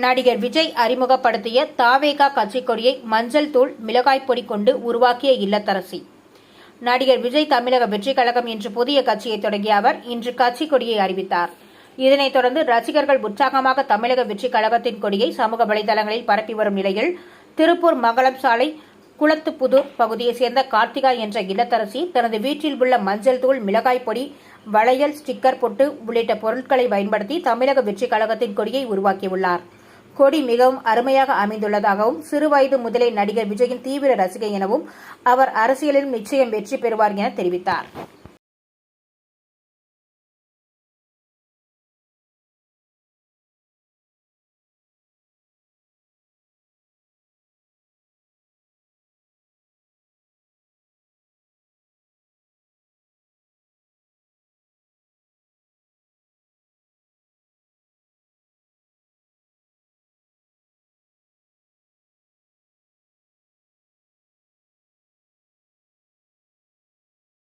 நடிகர் விஜய் அறிமுகப்படுத்திய தாவேகா கட்சிக் கொடியை மஞ்சள் தூள் மிளகாய் பொடி கொண்டு உருவாக்கிய இல்லத்தரசி. நடிகர் விஜய் தமிழக வெற்றி கழகம் என்று புதிய கட்சியை தொடங்கிய அவர் இன்று கட்சி கொடியை அறிவித்தார். இதனைத் தொடர்ந்து ரசிகர்கள் உற்சாகமாக தமிழக வெற்றி கழகத்தின் கொடியை சமூக வலைதளங்களில் பரப்பி வரும் நிலையில் திருப்பூர் மங்களம் சாலை குளத்துப்புதூர் பகுதியைச் சேர்ந்த கார்த்திகா என்ற இல்லத்தரசி தனது வீட்டில் உள்ள மஞ்சள் தூள் மிளகாய் பொடி வளையல் ஸ்டிக்கர் பொட்டு உள்ளிட்ட பொருட்களை பயன்படுத்தி தமிழக வெற்றி கழகத்தின் கொடியை உருவாக்கியுள்ளார். கொடி மிகவும் அருமையாக அமைந்துள்ளதாகவும் சிறுவயது முதலே நடிகர் விஜயின் தீவிர ரசிகை எனவும் அவர் அரசியலில் நிச்சயம் வெற்றி பெறுவார் என தெரிவித்தார்.